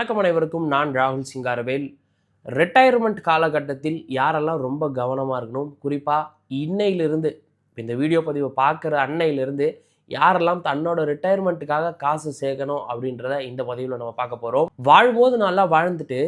வணக்கம் அனைவருக்கும். நான் ராகுல் சிங்காரவேல். ரிட்டையர்மெண்ட் காலகட்டத்தில் யாரெல்லாம் ரொம்ப கவனமாக இருக்கணும்? குறிப்பாக இன்னையிலிருந்து இந்த வீடியோ பதிவை பார்க்குற அன்னையிலிருந்து யாரெல்லாம் தன்னோட ரிட்டையர்மெண்ட்டுக்காக காசு சேர்க்கணும் அப்படின்றத இந்த பதிவில் நம்ம பார்க்க போகிறோம் வாழும்போது நல்லா வாழ்ந்துட்டு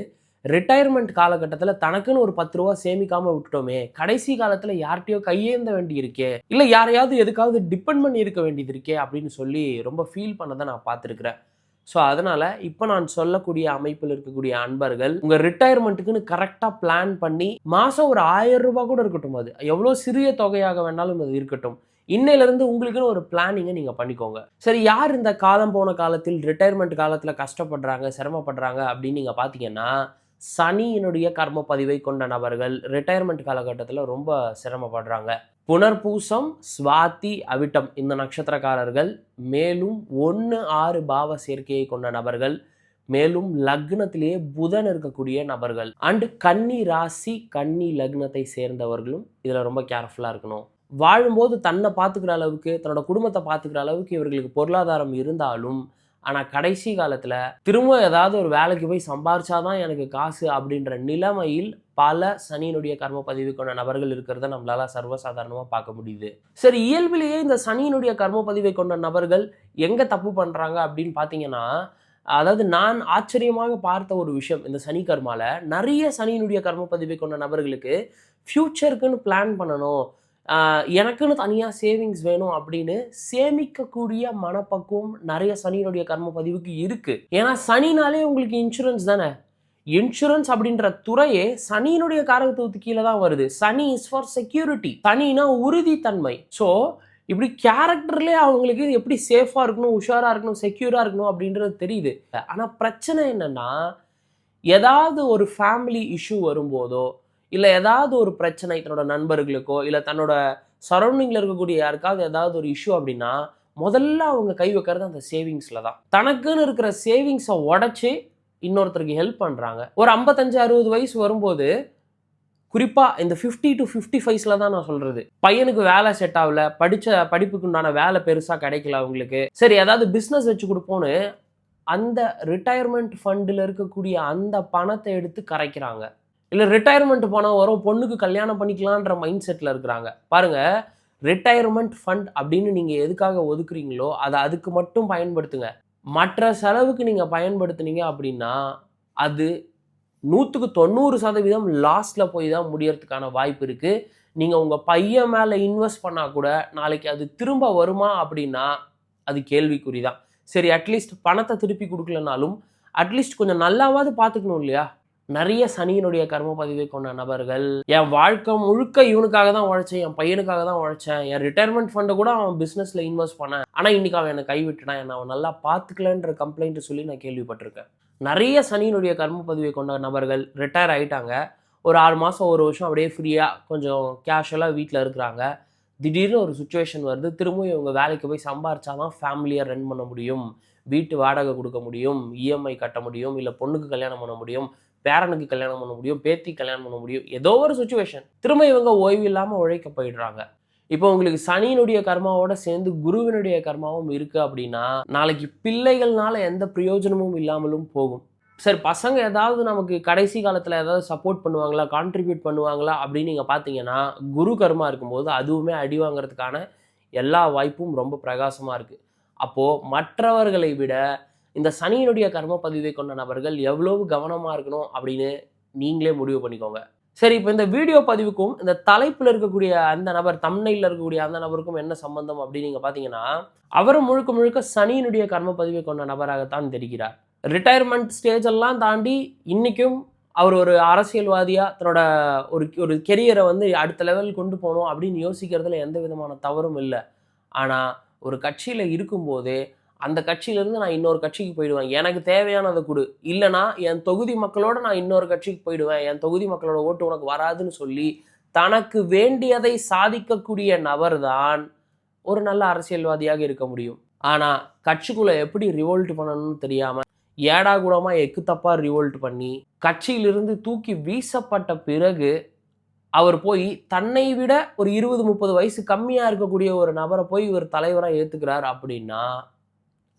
ரிட்டையர்மெண்ட் காலகட்டத்தில் தனக்குன்னு ஒரு பத்து ரூபா சேமிக்காம விட்டுட்டோமே கடைசி காலத்தில் யார்கிட்டயோ கையேந்த வேண்டி இருக்கே இல்லை யாரையாவது எதுக்காவது டிபெண்ட் பண்ணி இருக்க வேண்டியது இருக்கே அப்படின்னு சொல்லி ரொம்ப ஃபீல் பண்ணதை நான் பார்த்துருக்குறேன். ஸோ அதனால் இப்போ நான் சொல்லக்கூடிய அமைப்பில் இருக்கக்கூடிய அன்பர்கள் உங்கள் ரிட்டையர்மெண்ட்டுக்குன்னு கரெக்டாக பிளான் பண்ணி மாதம் ஒரு ஆயிரம் ரூபாய் கூட இருக்கட்டும் அது. எவ்வளோ சிறிய தொகையாக வேணாலும் அது இருக்கட்டும். இன்னையிலேருந்து உங்களுக்குன்னு ஒரு பிளானிங்கை நீங்கள் பண்ணிக்கோங்க. சரி யார் இந்த காலம் போன காலத்தில் ரிட்டையர்மெண்ட் காலத்தில் கஷ்டப்படுறாங்க சிரமப்படுறாங்க அப்படின்னு நீங்கள் பார்த்தீங்கன்னா சனியினுடைய கர்ம பதிவை கொண்ட நபர்கள் ரிட்டையர்மெண்ட் காலகட்டத்தில் ரொம்ப சிரமப்படுறாங்க. புனர்பூசம் சுவாதி அவிட்டம் இந்த நட்சத்திரக்காரர்கள் மேலும் ஒன்று ஆறு பாவ சேர்க்கையை கொண்ட நபர்கள் மேலும் லக்னத்திலேயே புதன் இருக்கக்கூடிய நபர்கள் அண்டு கன்னி ராசி கன்னி லக்னத்தை சேர்ந்தவர்களும் இதில் ரொம்ப கேர்ஃபுல்லாக இருக்கணும். வாழும்போது தன்னை பார்த்துக்கிற அளவுக்கு தன்னோட குடும்பத்தை பார்த்துக்கிற அளவுக்கு இவர்களுக்கு பொருளாதாரம் இருந்தாலும் ஆனால் கடைசி காலத்தில் திரும்ப ஏதாவது ஒரு வேலைக்கு போய் சம்பாரிச்சாதான் எனக்கு காசு அப்படின்ற நிலைமையில் பல சனியினுடைய கர்ம பதிவு கொண்ட நபர்கள் இருக்கிறத நம்மளால சர்வசாதாரணமாக பார்க்க முடியுது. சரி இயல்பிலேயே இந்த சனியினுடைய கர்ம பதிவை கொண்ட நபர்கள் எங்கே தப்பு பண்ணுறாங்க அப்படின்னு பார்த்தீங்கன்னா அதாவது நான் ஆச்சரியமாக பார்த்த ஒரு விஷயம் இந்த சனி நிறைய சனியினுடைய கர்ம பதிவை கொண்ட நபர்களுக்கு ஃப்யூச்சருக்குன்னு பிளான் பண்ணணும் எனக்குன்னு தனியாக சேவிங்ஸ் வேணும் அப்படின்னு சேமிக்கக்கூடிய மனப்பக்குவம் நிறைய சனியினுடைய கர்ம பதிவுக்கு இருக்கு. ஏன்னா சனினாலே உங்களுக்கு இன்சூரன்ஸ் தானே? இன்சூரன்ஸ் அப்படின்ற துறையே சனியினுடைய காரகத்துவத்துக்கு கீழே தான் வருது. சனி இஸ் ஃபார் செக்யூரிட்டி சனினா உறுதித்தன்மை. ஸோ இப்படி கேரக்டர்லேயே அவங்களுக்கு எப்படி சேஃபாக இருக்கணும் உஷாராக இருக்கணும் செக்யூராக இருக்கணும் அப்படின்றது தெரியுது. ஆனால் பிரச்சனை என்னன்னா ஏதாவது ஒரு ஃபேமிலி இஷ்யூ வரும்போதோ இல்லை ஏதாவது ஒரு பிரச்சனை தன்னோட நண்பர்களுக்கோ இல்லை தன்னோட சரௌண்டிங்கில் இருக்கக்கூடிய யாருக்காவது ஏதாவது ஒரு இஷ்யூ அப்படின்னா முதல்ல அவங்க கை வைக்கிறது அந்த சேவிங்ஸில் தான். தனக்குன்னு இருக்கிற சேவிங்ஸை உடச்சி இன்னொருத்தருக்கு ஹெல்ப் பண்ணுறாங்க ஒரு ஐம்பத்தஞ்சு அறுபது வயசு வரும்போது குறிப்பாக இந்த ஃபிஃப்டி டு ஃபிஃப்டி ஃபைவ்ஸில் தான் நான் சொல்கிறது பையனுக்கு வேலை செட் ஆகல படித்த படிப்புக்கு உண்டான வேலை பெருசாக கிடைக்கல அவங்களுக்கு. சரி ஏதாவது பிஸ்னஸ் வச்சு கொடுப்போன்னு அந்த ரிட்டையர்மெண்ட் ஃபண்டில் இருக்கக்கூடிய அந்த பணத்தை எடுத்து கரைக்கிறாங்க. இல்லை ரிட்டையர்மெண்ட் பணம் வரும் பொண்ணுக்கு கல்யாணம் பண்ணிக்கலான்ற மைண்ட் செட்டில் இருக்கிறாங்க. பாருங்கள் ரிட்டையர்மெண்ட் ஃபண்ட் அப்படின்னு நீங்கள் எதுக்காக ஒதுக்குறீங்களோ அதை அதுக்கு மட்டும் பயன்படுத்துங்க. மற்ற செலவுக்கு நீங்கள் பயன்படுத்துனீங்க அப்படின்னா அது நூற்றுக்கு தொண்ணூறு சதவீதம் லாஸ்ட்டில் போய் தான் முடியறதுக்கான வாய்ப்பு இருக்குது நீங்கள் உங்கள் பையன் மேலே இன்வெஸ்ட் பண்ணால் கூட நாளைக்கு அது திரும்ப வருமா அப்படின்னா அது கேள்விக்குறி தான். சரி அட்லீஸ்ட் பணத்தை திருப்பி கொடுக்கலனாலும் அட்லீஸ்ட் கொஞ்சம் நல்லாவாவது பார்த்துக்கணும் இல்லையா? நிறைய சனியினுடைய கர்ம பதிவை கொண்ட நபர்கள் என் வாழ்க்கை முழுக்க இவனுக்காக தான் உழைச்சேன் என் பையனுக்காக தான் உழைச்சேன் என் ரிட்டையர்மெண்ட் ஃபண்டை கூட அவன் பிஸ்னஸில் இன்வெஸ்ட் பண்ணேன். ஆனால் இன்னைக்கு அவன் என்னை கைவிட்டுனா என்னை அவன் நல்லா பார்த்துக்கலன்ற கம்ப்ளைண்ட்டு சொல்லி நான் கேள்விப்பட்டிருக்கேன். நிறைய சனியினுடைய கர்ம பதிவை கொண்ட நபர்கள் ரிட்டையர் ஆகிட்டாங்க ஒரு ஆறு மாதம் ஒரு வருஷம் அப்படியே ஃப்ரீயாக கொஞ்சம் கேஷுவலாக வீட்டில் இருக்கிறாங்க. திடீர்னு ஒரு சுச்சுவேஷன் வருது. திரும்பவும் இவங்க வேலைக்கு போய் சம்பாரிச்சாதான் ஃபேமிலியை ரன் பண்ண முடியும். வீட்டு வாடகை கொடுக்க முடியும். இஎம்ஐ கட்ட முடியும். இல்லை பொண்ணுக்கு கல்யாணம் பண்ண முடியும். பேரனுக்கு கல்யாணம் பண்ண முடியும் பேத்தி கல்யாணம் பண்ண முடியும் ஏதோ ஒரு சுச்சுவேஷன் திரும்ப இவங்க ஓய்வு இல்லாமல் உழைக்க போயிடுறாங்க. இப்போ உங்களுக்கு சனியினுடைய கர்மாவோட சேர்ந்து குருவினுடைய கர்மாவும் இருக்கு அப்படின்னா நாளைக்கு பிள்ளைகள்னால எந்த பிரயோஜனமும் இல்லாமலும் போகும். சரி பசங்க ஏதாவது நமக்கு கடைசி காலத்தில் ஏதாவது சப்போர்ட் பண்ணுவாங்களா கான்ட்ரிபியூட் பண்ணுவாங்களா அப்படின்னு நீங்கள் பார்த்தீங்கன்னா குரு கர்மா இருக்கும்போது அதுவுமே அடி வாங்குறதுக்கான எல்லா வாய்ப்பும் ரொம்ப பிரகாசமாக இருக்குது அப்போது மற்றவர்களை விட இந்த சனியினுடைய கர்ம பதிவை கொண்ட நபர்கள் எவ்வளவு கவனமாக இருக்கணும் அப்படின்னு நீங்களே முடிவு பண்ணிக்கோங்க. சரி இப்போ இந்த வீடியோ பதிவுக்கும் இந்த தலைப்பில் இருக்கக்கூடிய அந்த நபர் தம்னையில் இருக்கக்கூடிய அந்த நபருக்கும் என்ன சம்பந்தம் அப்படின்னு நீங்கள் பார்த்தீங்கன்னா அவரும் முழுக்க முழுக்க சனியினுடைய கர்ம பதிவை கொண்ட நபராகத்தான் தெரிகிறார். ரிட்டையர்மெண்ட் ஸ்டேஜ் எல்லாம் தாண்டி இன்றைக்கும் அவர் ஒரு அரசியல்வாதியாக தன்னோட ஒரு ஒரு கெரியரை வந்து அடுத்த லெவல் கொண்டு போகணும் அப்படின்னு யோசிக்கிறதுல எந்த விதமான தவறும் இல்லை. ஆனால் ஒரு கட்சியில் இருக்கும்போதே அந்த கட்சியிலேருந்து நான் இன்னொரு கட்சிக்கு போயிடுவேன். எனக்கு தேவையானதை கொடு. இல்லைனா என் தொகுதி மக்களோட நான் இன்னொரு கட்சிக்கு போயிடுவேன். என் தொகுதி மக்களோட ஓட்டு உனக்கு வராதுன்னு சொல்லி தனக்கு வேண்டியதை சாதிக்கக்கூடிய நபர் தான் ஒரு நல்ல அரசியல்வாதியாக இருக்க முடியும். ஆனால் கட்சிக்குள்ளே எப்படி ரிவோல்ட் பண்ணணும்னு தெரியாமல் ஏடா கூடமாக எக்கு தப்பாக ரிவோல்ட் பண்ணி கட்சியிலிருந்து தூக்கி வீசப்பட்ட பிறகு அவர் போய் தன்னை விட ஒரு இருபது முப்பது வயசு கம்மியாக இருக்கக்கூடிய ஒரு நபரை போய் இவர் தலைவராக ஏற்றுக்கிறார் அப்படின்னா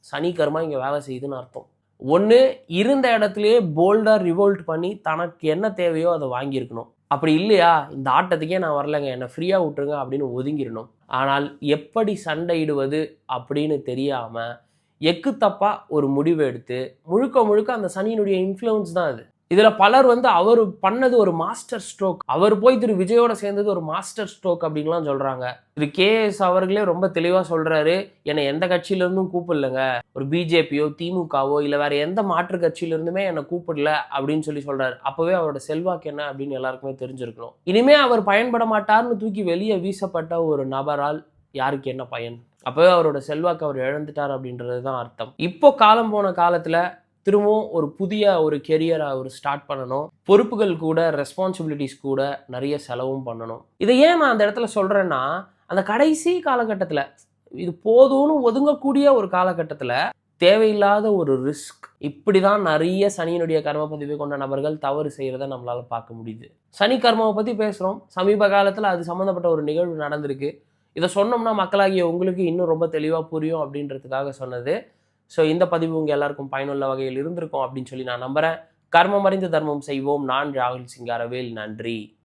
சனி கர்மா இங்கே வேலை செய்யுதுன்னு அர்த்தம். ஒன்று இருந்த இடத்துலயே போல்டாக ரிவோல்ட் பண்ணி தனக்கு என்ன தேவையோ அதை வாங்கியிருக்கணும். அப்படி இல்லையா? இந்த ஆட்டத்துக்கே நான் வரலைங்க. என்னை ஃப்ரீயாக விட்டுருங்க அப்படின்னு ஒதுங்கிடணும். ஆனால் எப்படி சண்டையிடுவது அப்படின்னு தெரியாமல் எக்கு தப்பாக ஒரு முடிவு எடுத்து முழுக்க முழுக்க அந்த சனியினுடைய இன்ஃப்ளூயன்ஸ் தான் அது. இதில் பலர் வந்து அவர் பண்ணது ஒரு மாஸ்டர் ஸ்ட்ரோக் அவர் போய் திரு விஜயோட சேர்ந்தது ஒரு மாஸ்டர் ஸ்ட்ரோக் அப்படின்லாம் சொல்கிறாங்க திரு கேஎஸ் அவர்களே ரொம்ப தெளிவாக சொல்கிறாரு என்னை எந்த கட்சியிலேருந்தும் கூப்பிடலங்க. ஒரு பிஜேபியோ திமுகவோ இல்லை வேறு எந்த மாற்று கட்சியிலேருந்துமே என்னை கூப்பிடல அப்படின்னு சொல்லி சொல்கிறாரு அப்போவே அவரோட செல்வாக்கு என்ன அப்படின்னு எல்லாருக்குமே தெரிஞ்சிருக்கணும். இனிமே அவர் பயன்பட மாட்டார்னு தூக்கி வெளியே வீசப்பட்ட ஒரு நபரால் யாருக்கு என்ன பயன்? அப்போவே அவரோட செல்வாக்கு அவர் இழந்துட்டார் அப்படின்றது தான் அர்த்தம். இப்போ காலம் போன காலத்தில் திரும்பவும் ஒரு புதிய ஒரு கெரியரை அவர் ஸ்டார்ட் பண்ணணும். பொறுப்புகள் கூட ரெஸ்பான்சிபிலிட்டிஸ் கூட நிறைய செலவும் பண்ணணும். இதை ஏன் நான் அந்த இடத்துல சொல்கிறேன்னா அந்த கடைசி காலகட்டத்தில் இது போதும்னு ஒதுங்கக்கூடிய ஒரு காலகட்டத்தில் தேவையில்லாத ஒரு ரிஸ்க் இப்படி தான் நிறைய சனியினுடைய கர்ம பதிவை கொண்ட நபர்கள் தவறு செய்கிறத நம்மளால் பார்க்க முடியுது. சனி கர்மாவை பற்றி பேசுகிறோம் சமீப காலத்தில் அது சம்மந்தப்பட்ட ஒரு நிகழ்வு நடந்திருக்கு. இதை சொன்னோம்னா மக்களாகிய உங்களுக்கு இன்னும் ரொம்ப தெளிவாக புரியும் அப்படின்றதுக்காக சொன்னது. ஸோ இந்த பதிவு உங்கள் எல்லாருக்கும் பயனுள்ள வகையில் இருந்திருக்கும் அப்படின்னு சொல்லி நான் நம்புகிறேன் கர்மம் அறிந்து தர்மம் செய்வோம். நான் ராகுல் சிங்காரவேல். நன்றி.